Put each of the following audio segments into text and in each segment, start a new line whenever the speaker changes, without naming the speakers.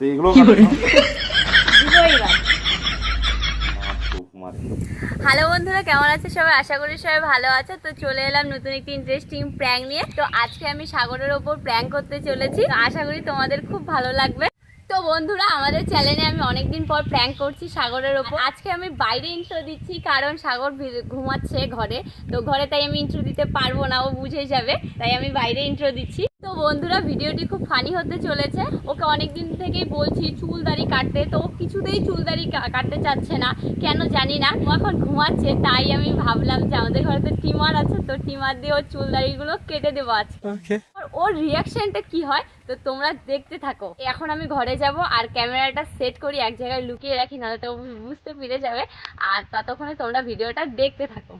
তো এগুলো।
হ্যালো বন্ধুরা কেমন আছে সবাই? আশা করি সবাই ভালো আছে। তো চলে এলাম নতুন একটি ইন্টারেস্টিং প্র্যাঙ্ক নিয়ে। তো আজকে আমি সাগরের ওপর প্র্যাঙ্ক করতে চলেছি। তো আশা করি তোমাদের খুব ভালো লাগবে। তো বন্ধুরা আমাদের চ্যানেলে আমি অনেকদিন পর প্র্যাঙ্ক করছি সাগরের ওপর। আজকে আমি বাইরে ইন্ট্রো দিচ্ছি কারণ সাগর ভি- ঘুমাচ্ছে ঘরে। তো ঘরে তাই আমি ইন্ট্রো দিতে পারব না ও বুঝে যাবে। তাই আমি বাইরে ইন্ট্রো দিচ্ছি। তো বন্ধুরা ভিডিওটি খুব ফানি হতে চলেছে। ওকে অনেকদিন থেকেই বলছি চুল দাড়ি কাটতে। তো কিছুতেই চুল দাড়ি কাটতে চাচ্ছে না কেন জানি না। ও এখন ঘুমাচ্ছে তাই আমি ভাবলাম যে আমাদের ঘরে তো টিমার আছে তো টিমার দিয়ে ওর চুল দাড়িগুলো কেটে দেবো আজকে। আর ওর রিয়াকশনটা কি হয় তো তোমরা দেখতে থাকো। এখন আমি ঘরে যাব আর ক্যামেরাটা সেট করি এক জায়গায় লুকিয়ে রাখি নাহলে তো বুঝতে পেরে যাবে। আর ততক্ষণে তোমরা ভিডিওটা দেখতে থাকো।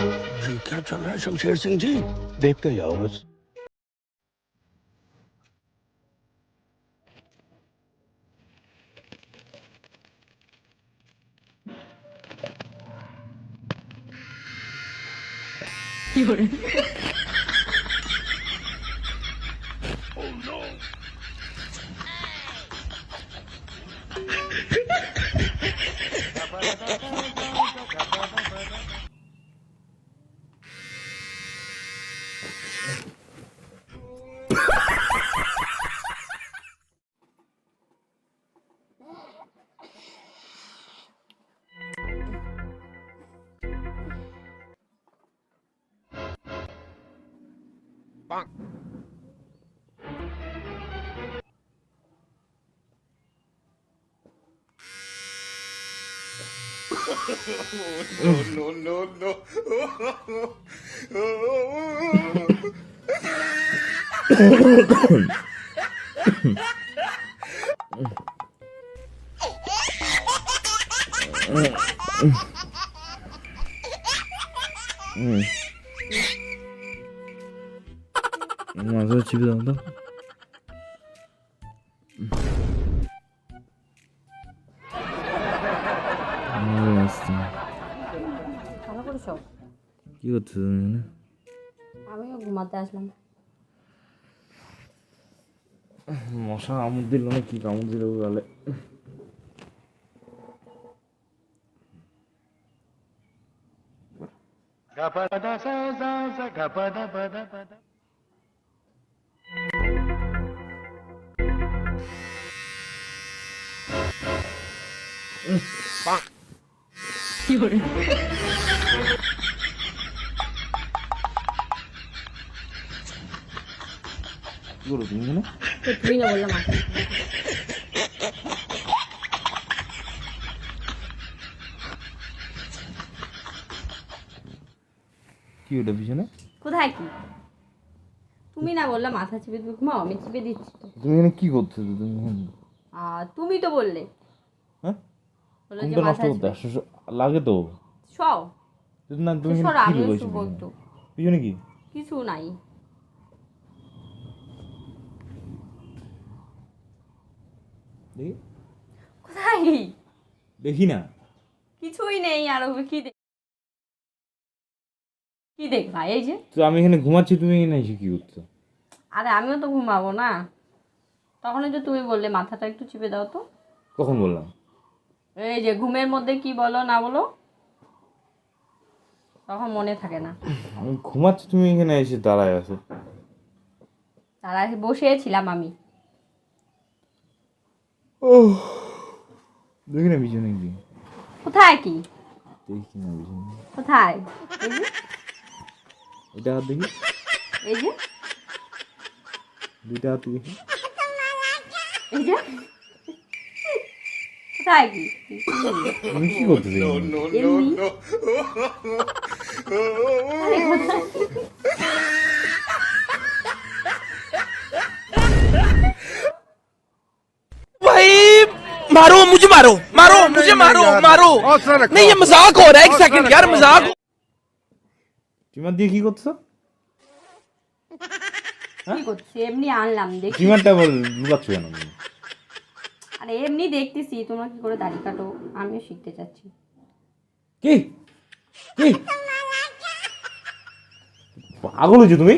क्या चल रहा है शमशेर सिंह जी देखते जाओ बस।
Bonk. no, no, no, 음. 음,
안 그래 집에 나온다?
কি করছ তুমি এখানে
আমিও ঘুমাতে আসলাম
মশা কামড় দিল না কি কামড় দিল গালে কি করো তুমি এখানে
তুমি না বললাম
কি ওটা পিছনে?
কোথায় কি? তুমি না বললে মাথা চিপে তুমি ঘুমাও আমি চিপে দিচ্ছি
তুমি এখানে কি করছ তুমি
তুমি তো বললে।
হ্যাঁ?
বলল
নষ্ট করতে লাগে তো। যদি না তুমি কি পিছনে কি?
কিছু নাই।
দেখি
কোথায়?
দেখি না।
কিছুই নেই আর কি দেখ কি দেখবা? এই যে।
তো আমি এখানে ঘুমাচ্ছি তুমি এখানে এসে কি করছ?
আরে আমিও তো ঘুমাবো না। তখনই তো তুমি বললে মাথাটা একটু চিপে দাও তো।
কখন বললাম?
এই যে ঘুমের মধ্যে কি বলো না বলো? তখন মনে থাকে না।
আমি ঘুমাচ্ছি তুমি এখানে এসে দাঁড়ায় আছো।
তারা বসেছিলাম আমি।
ও দেখি না পিছনে কি
কোথায় কি
দেখি না পিছনে
কোথায়
এটা হাত দেখি
এই যে
দুইটা হাত দেখি
এই যে তাই কি
তুমি কি করতেছি
এমনি
मारो मुझे मारो मारो मुझे मारो मारो नहीं ये मजाक हो रहा है एक सेकंड यार मजाक
টিমার দিয়ে কি করছো
কি করছি এমনি আনলাম দেখি
টিমারটা বল লুকাচ্ছ কেন তুমি?
আরে এমনি দেখতেছি তোমরা কি করে দাড়ি কাটো আমিও শিখতে চাচ্ছি
কি কি পাগল হয়েছো তুমি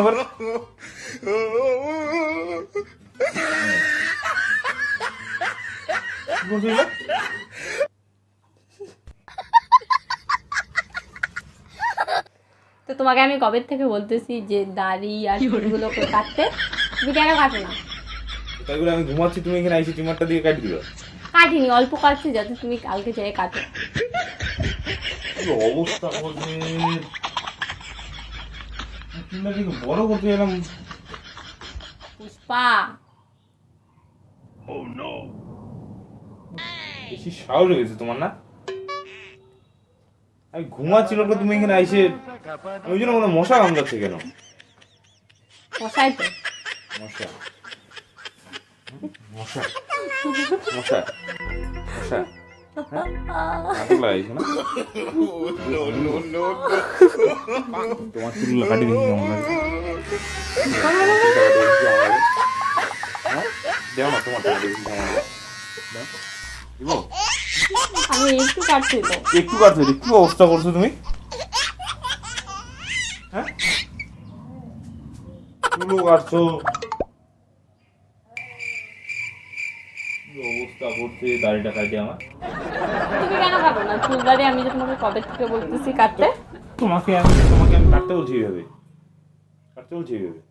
আবার কি করছ এগুলো?
তো তোমাকে আমি কবে থেকে বলতেছি যে দাড়ি আর চুলগুলো কাটতে? তুমি কেন কাটো না?
তাই বলে আমি ঘুমাচ্ছি তুমি এখানে আইসি টিমারটা দিয়ে কাটি দিবা।
কাটিনি অল্প কাটছি যাতে তুমি কালকে যেয়ে কাটো।
কি অবস্থা করছে বড় করতে গেলাম
পুষ্পা।
বেশি সাহস হয়ে তোমার না? আমি ঘুমাচ্ছি লোকটা তুমি এখানে আইসে ওই জন্য কোনো মশা কামড়াচ্ছে কেন?
মশাই তো।
মশা। মশা। মশা। মশা। হ্যাঁ? লাগাইছো না তোমার চুলগুলো কাটি দিচ্ছি হ্যাঁ? দেও না তোমার কাটি দিচ্ছি কেমন লাগে দাও। দিবো?
আমি একটু কাটছি তো
একটু কাটছো কি অবস্থা করছ তুমি হ্যাঁ চুলো কাটছো অবস্থা করছে দাড়িটা কাটে আমার
তুমি কেন কাটো না চুল দাড়ি আমি যে তোমাকে কবে থেকে বলতেছি কাটতে
তোমাকে আমি তোমাকে আমি কাটতে বলছি এইভাবে কাটতে বলছি এইভাবে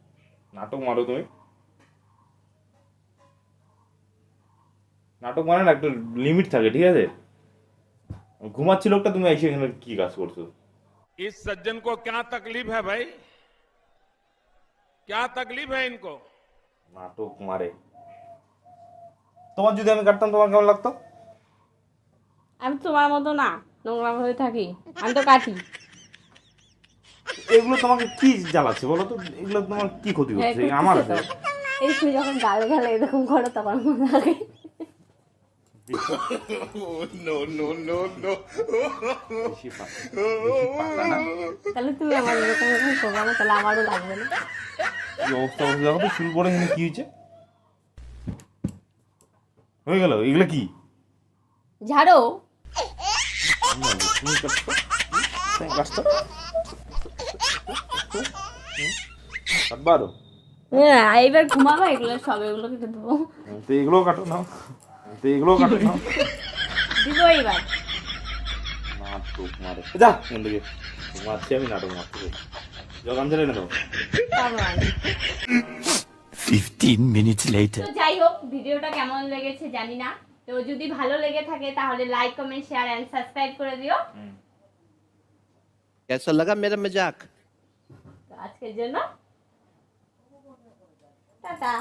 নাটক মারো তুমি নাটক মানে না একটা লিমিট থাকে ঠিক আছে ঘুমাচ্ছি লোকটা তুমি এসে এখানে কি কাজ করছো
इस सज्जन को क्या तकलीफ है भाई क्या तकलीफ है इनको
নাটক মারে তোমার যদি আমি কাটতাম তোমার কেমন লাগতো
আমি তোমার মতো না নোংরা হয়ে থাকি। আমি তো কাটি।
এগুলো তোমাকে কি জ্বালাচ্ছে বলো তো? এগুলো তোমার কি ক্ষতি
হ্যাঁ,
করছে?
করতেছে
আমার
এই তুমি যখন গাল গালে এরকম করো তখন মনে লাগে
বেশি পা- বেশি পাকা না?
তাহলে তুমি আমার এরকম এরকম করব না তাহলে আমারও লাগবে না।
কি অবস্থা দেখো তো চুল পরে এখানে কি হয়েছে? হয়ে গেল? এগুলো কি?
ঝাড়ো।
তুমি
হ্যাঁ এইবার ঘুমাবো এগুলো সব এগুলো কেটে দেবো।
তো এগুলো কাটো নাও। তো এগুলো কাটো নাও।
দিব এইবার।
নাটক মারে। যা মারছি আমি নাটক মারতে জগান ছেড়ে নেব
তারপর।
15 minutes later.
তো যাই হোক ভিডিওটা কেমন লেগেছে জানি না। তো যদি ভালো লেগে থাকে তাহলে like comment share and subscribe করে দিও
कैसा लगा मेरा मजाक
তো আজকের জন্য টাটা